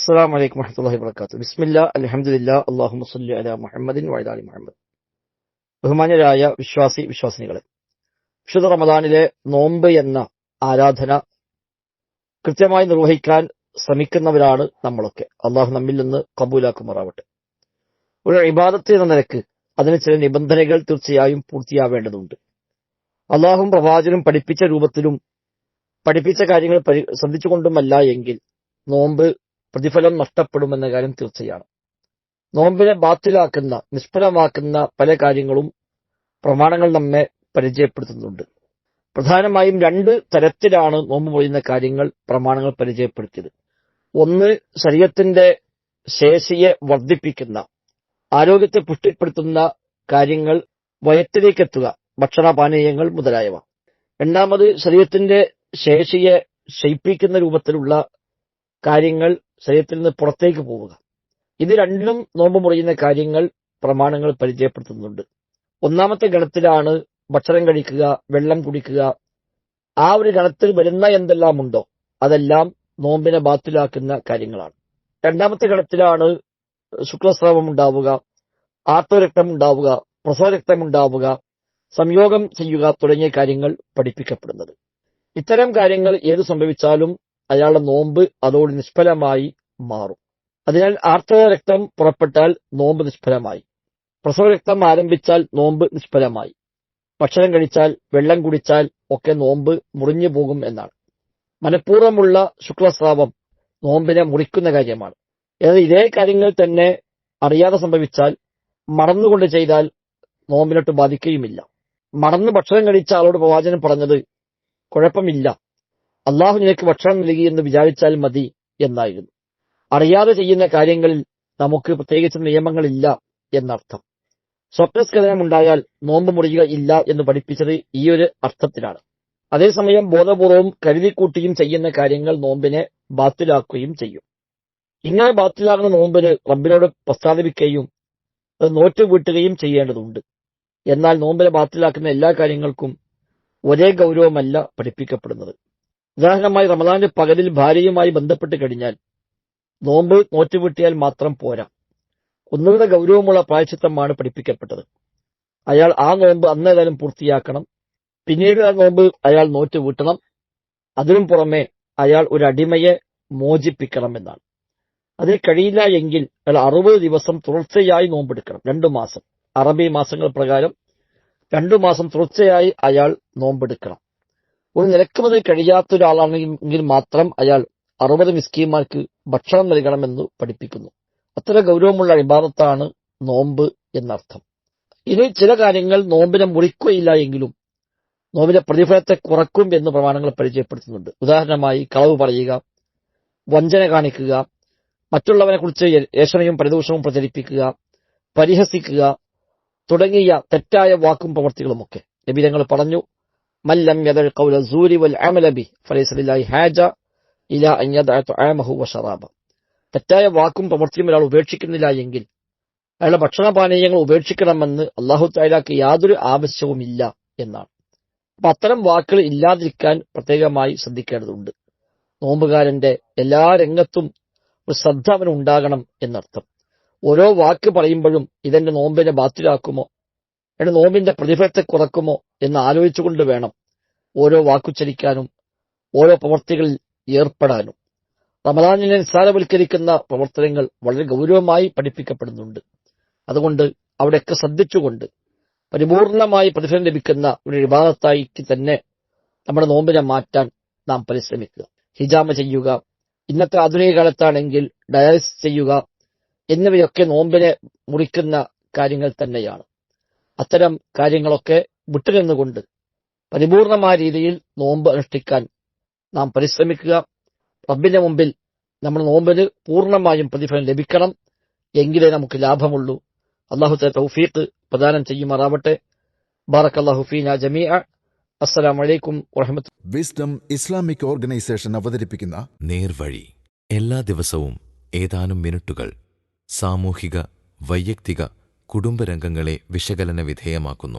അസ്സാം വലൈക്കും വറഹമത്തല്ലാഹി വർക്കാത്തു ബിസ്മില്ല അലഹമുല്ല അള്ളാഹു സല്ലി അല മുഹമ്മദിൻ വൈദാലി മുഹമ്മദ് ബഹുമാന്യരായ വിശ്വാസി വിശ്വാസിനികളെ വിശുദ്ധ റമദാനിലെ നോമ്പ് എന്ന ആരാധന കൃത്യമായി നിർവഹിക്കാൻ ശ്രമിക്കുന്നവരാണ് നമ്മളൊക്കെ. അള്ളാഹു നമ്മിൽ നിന്ന് കബൂലാക്കുമാറാവട്ടെ. ഒരു ഇബാദത്ത് എന്ന നിലയ്ക്ക് അതിന് ചില നിബന്ധനകൾ തീർച്ചയായും പൂർത്തിയാവേണ്ടതുണ്ട്. അള്ളാഹും പ്രവാചനും പഠിപ്പിച്ച രൂപത്തിലും പഠിപ്പിച്ച കാര്യങ്ങൾ ശ്രദ്ധിച്ചുകൊണ്ടുമല്ല എങ്കിൽ നോമ്പ് പ്രതിഫലം നഷ്ടപ്പെടുമെന്ന കാര്യം തീർച്ചയാണ്. നോമ്പിനെ ബാത്തിലാക്കുന്ന നിഷ്ഫലമാക്കുന്ന പല കാര്യങ്ങളും പ്രമാണങ്ങൾ നമ്മെ പരിചയപ്പെടുത്തുന്നുണ്ട്. പ്രധാനമായും രണ്ട് തരത്തിലാണ് നോമ്പ് പൊഴിയുന്ന കാര്യങ്ങൾ പ്രമാണങ്ങൾ പരിചയപ്പെടുത്തിയത്. ഒന്ന് ശരീരത്തിന്റെ ശേഷിയെ വർദ്ധിപ്പിക്കുന്ന ആരോഗ്യത്തെ പുഷ്ടിപ്പെടുത്തുന്ന കാര്യങ്ങൾ വയറ്റിലേക്കെത്തുക ഭക്ഷണപാനീയങ്ങൾ മുതലായവ. രണ്ടാമത് ശരീരത്തിന്റെ ശേഷിയെ ശയിപ്പിക്കുന്ന രൂപത്തിലുള്ള കാര്യങ്ങൾ ശരീരത്തിൽ നിന്ന് പുറത്തേക്ക് പോവുക. ഇത് രണ്ടും നോമ്പ് മുറിയുന്ന കാര്യങ്ങൾ പ്രമാണങ്ങൾ പരിചയപ്പെടുത്തുന്നുണ്ട്. ഒന്നാമത്തെ ഗണത്തിലാണ് ഭക്ഷണം കഴിക്കുക വെള്ളം കുടിക്കുക. ആ ഒരു ഗണത്തിൽ വരുന്ന എന്തെല്ലാം ഉണ്ടോ അതെല്ലാം നോമ്പിനെ ബാത്തിലാക്കുന്ന കാര്യങ്ങളാണ്. രണ്ടാമത്തെ ഗണത്തിലാണ് ശുക്ലസ്രാവം ഉണ്ടാവുക ആത്മരക്തം ഉണ്ടാവുക പ്രസവരക്തം ഉണ്ടാവുക സംയോഗം ചെയ്യുക തുടങ്ങിയ കാര്യങ്ങൾ പഠിപ്പിക്കപ്പെടുന്നത്. ഇത്തരം കാര്യങ്ങൾ ഏത് സംഭവിച്ചാലും അയാളുടെ നോമ്പ് അതോട് നിഷ്ഫലമായി മാറും. അതിനാൽ ആർത്തവ രക്തം പുറപ്പെട്ടാൽ നോമ്പ് നിഷ്ഫലമായി. പ്രസവ രക്തം ആരംഭിച്ചാൽ നോമ്പ് നിഷ്ഫലമായി. ഭക്ഷണം കഴിച്ചാൽ വെള്ളം കുടിച്ചാൽ ഒക്കെ നോമ്പ് മുറിഞ്ഞു പോകും എന്നാണ്. മനഃപൂർവമുള്ള ശുക്ലസ്രാവം നോമ്പിനെ മുറിക്കുന്ന കാര്യമാണ്. എന്നാൽ ഇതേ കാര്യങ്ങൾ തന്നെ അറിയാതെ സംഭവിച്ചാൽ മറന്നുകൊണ്ട് ചെയ്താൽ നോമ്പിനൊട്ട് ബാധിക്കുകയുമില്ല. മറന്ന് ഭക്ഷണം കഴിച്ച ആളോട് പ്രവാചകൻ പറഞ്ഞത് കുഴപ്പമില്ല. അള്ളാഹു നിനക്ക് ഭക്ഷണം നൽകി എന്ന് വിചാരിച്ചാൽ മതി എന്നായിരുന്നു. അറിയാതെ ചെയ്യുന്ന കാര്യങ്ങളിൽ നമുക്ക് പ്രത്യേകിച്ച് നിയമങ്ങളില്ല എന്നർത്ഥം. സ്വപ്നസ്കലനമുണ്ടായാൽ നോമ്പ് മുറിയുക ഇല്ല എന്ന് പഠിപ്പിച്ചത് ഈ ഒരു അർത്ഥത്തിലാണ്. അതേസമയം ബോധപൂർവം കരുതിക്കൂട്ടിയും ചെയ്യുന്ന കാര്യങ്ങൾ നോമ്പിനെ ബാത്തിലാക്കുകയും ചെയ്യും. ഇങ്ങനെ ബാത്തിലാകുന്ന നോമ്പിന് റബ്ബിനോട് പ്രസ്താവിക്കുകയും അത് നോറ്റുവീട്ടുകയും ചെയ്യേണ്ടതുണ്ട്. എന്നാൽ നോമ്പിനെ ബാത്തിലാക്കുന്ന എല്ലാ കാര്യങ്ങൾക്കും ഒരേ ഗൗരവമല്ല പഠിപ്പിക്കപ്പെടുന്നത്. ഉദാഹരണമായി റമദാന്റെ പകലിൽ ഭാര്യയുമായി ബന്ധപ്പെട്ട് കഴിഞ്ഞാൽ നോമ്പ് നോറ്റുവിട്ടിയാൽ മാത്രം പോരാ. ഒന്നുകൂടെ ഗൗരവമുള്ള പ്രായച്ചിത്തമാണ് പഠിപ്പിക്കപ്പെട്ടത്. അയാൾ ആ നോമ്പ് അന്നേതായാലും പൂർത്തിയാക്കണം. പിന്നീട് ആ നോമ്പ് അയാൾ നോറ്റ് വീട്ടണം അതിനും പുറമെ അയാൾ ഒരു അടിമയെ മോചിപ്പിക്കണം എന്നാണ്. അതിന് കഴിയില്ല എങ്കിൽ അയാൾ അറുപത് ദിവസം തുടർച്ചയായി നോമ്പെടുക്കണം. രണ്ടു മാസം. അറബി മാസങ്ങൾ പ്രകാരം രണ്ടു മാസം തുടർച്ചയായി അയാൾ നോമ്പെടുക്കണം. ഒരു നിലക്കുമത് കഴിയാത്ത ഒരാളാണെങ്കിൽ മാത്രം അയാൾ അറുപത് മിസ്കീന്മാർക്ക് ഭക്ഷണം നൽകണമെന്ന് പഠിപ്പിക്കുന്നു. അത്ര ഗൗരവമുള്ള അഭിഭാഗത്താണ് നോമ്പ് എന്നർത്ഥം. ഇനി ചില കാര്യങ്ങൾ നോമ്പിനെ മുറിക്കുകയില്ല എങ്കിലും നോമ്പിന്റെ പ്രതിഫലത്തെ കുറക്കും എന്ന് പ്രമാണങ്ങൾ പരിചയപ്പെടുത്തുന്നുണ്ട്. ഉദാഹരണമായി കളവ് പറയുക വഞ്ചന കാണിക്കുക മറ്റുള്ളവനെ കുറിച്ച് ഏഷണയും പരിദൂഷണവും പ്രചരിപ്പിക്കുക പരിഹസിക്കുക തുടങ്ങിയ തെറ്റായ വാക്കും പ്രവർത്തികളുമൊക്കെ. നബിതങ്ങൾ പറഞ്ഞു തെറ്റായ വാക്കും പ്രവൃത്തിയും ഒരാൾ ഉപേക്ഷിക്കുന്നില്ല എങ്കിൽ അയാളുടെ ഭക്ഷണപാനീയങ്ങൾ ഉപേക്ഷിക്കണമെന്ന് അള്ളാഹു തായാലാക്ക് യാതൊരു ആവശ്യവുമില്ല എന്നാണ്. അപ്പൊ അത്തരം വാക്കുകൾ ഇല്ലാതിരിക്കാൻ പ്രത്യേകമായി ശ്രദ്ധിക്കേണ്ടതുണ്ട്. നോമ്പുകാരന്റെ എല്ലാ രംഗത്തും ഒരു ശ്രദ്ധ അവന് ഉണ്ടാകണം എന്നർത്ഥം. ഓരോ വാക്ക് പറയുമ്പോഴും ഇതെന്റെ നോമ്പിനെ ബാത്തിലാക്കുമോ? എന്റെ നോമ്പിന്റെ പ്രതിഫലത്തെ കുറക്കുമോ? എന്ന് ആലോചിച്ചുകൊണ്ട് വേണം ഓരോ വാക്കുച്ചരിക്കാനും ഓരോ പ്രവർത്തികളിൽ ഏർപ്പെടാനും. റമദാനിനെ നിസ്സാരവൽക്കരിക്കുന്ന പ്രവർത്തനങ്ങൾ വളരെ ഗൗരവമായി പഠിപ്പിക്കപ്പെടുന്നുണ്ട്. അതുകൊണ്ട് അവിടെയൊക്കെ ശ്രദ്ധിച്ചുകൊണ്ട് പരിപൂർണമായി പ്രതിഫലം ലഭിക്കുന്ന ഒരു വിവാദത്തായിക്ക് തന്നെ നമ്മുടെ നോമ്പിനെ മാറ്റാൻ നാം പരിശ്രമിക്കുക. ഹിജാമ ചെയ്യുക ഇന്നത്തെ ആധുനിക കാലത്താണെങ്കിൽ ഡയാലിസിസ് ചെയ്യുക എന്നിവയൊക്കെ നോമ്പിനെ മുറിക്കുന്ന കാര്യങ്ങൾ തന്നെയാണ്. അത്തരം കാര്യങ്ങളൊക്കെ വിട്ടുനിന്നുകൊണ്ട് പരിപൂർണമായ രീതിയിൽ നോമ്പ് അനുഷ്ഠിക്കാൻ നാം പരിശ്രമിക്കുക. റബ്ബിന്റെ മുമ്പിൽ നമ്മൾ നോമ്പിന് പൂർണമായും പ്രതിഫലം ലഭിക്കണം. എങ്കിലേ നമുക്ക് ലാഭമുള്ളൂ. അള്ളാഹു തൗഫീഖ് പ്രദാനം ചെയ്യുമാറാവട്ടെ. ബാറക് അള്ളാഹു ഫീന ജമീഅ. അസ്സലാമു അലൈക്കും വറഹ്മത്തുള്ളാഹി വിസ്ഡം ഇസ്ലാമിക് ഓർഗനൈസേഷൻ അവതരിപ്പിക്കുന്ന നേർവഴി. എല്ലാ ദിവസവും ഏതാനും മിനിറ്റുകൾ സാമൂഹിക വൈയക്തിക കുടുംബരംഗങ്ങളെ വിശകലന വിധേയമാക്കുന്നു.